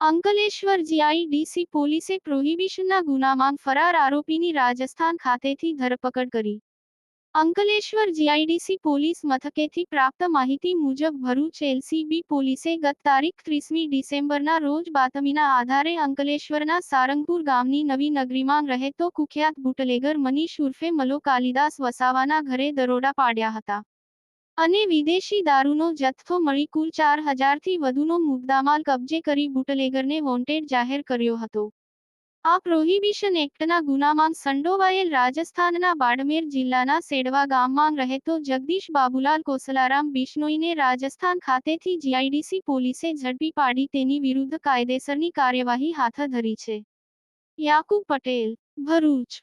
Ankleshwar GIDC પોલીસે પ્રોહિબિશનના ગુનામાં ફરાર આરોપીની રાજસ્થાન ખાતેથી ધરપકડ કરી. અંકલેશ્વર જીઆઈડીસી પોલીસ મથકેથી પ્રાપ્ત માહિતી મુજબ ભરૂચ એલસીબી પોલીસે ગત તારીખ ત્રીસમી ડિસેમ્બરના રોજ બાતમીના આધારે અંકલેશ્વરના સારંગપુર ગામની નવી નગરીમાં રહેતો કુખ્યાત બુટલેગર મનીષ ઉર્ફે મલો કાલિદાસ વસાવાના ઘરે દરોડા પાડ્યા હતા. અને વિદેશી દારૂનો જથ્થો મળી કુલ ચાર હજારથી વધુનો મુદ્દામાલ કબજે કરી બુટલેગરને વોન્ટેડ જાહેર કર્યો હતો. આ પ્રોહિબિશન એક્ટના ગુનામાં સંડોવાયેલ રાજસ્થાનના બાડમેર જિલ્લાના સેડવા ગામમાં રહેતો જગદીશ બાબુલાલ કોસલારામ બિશ્નોઈને રાજસ્થાન ખાતેથી જીઆઈડીસી પોલીસે ઝડપી પાડી તેની વિરુદ્ધ કાયદેસરની કાર્યવાહી હાથ ધરી છે. યાકુબ પટેલ, ભરૂચ.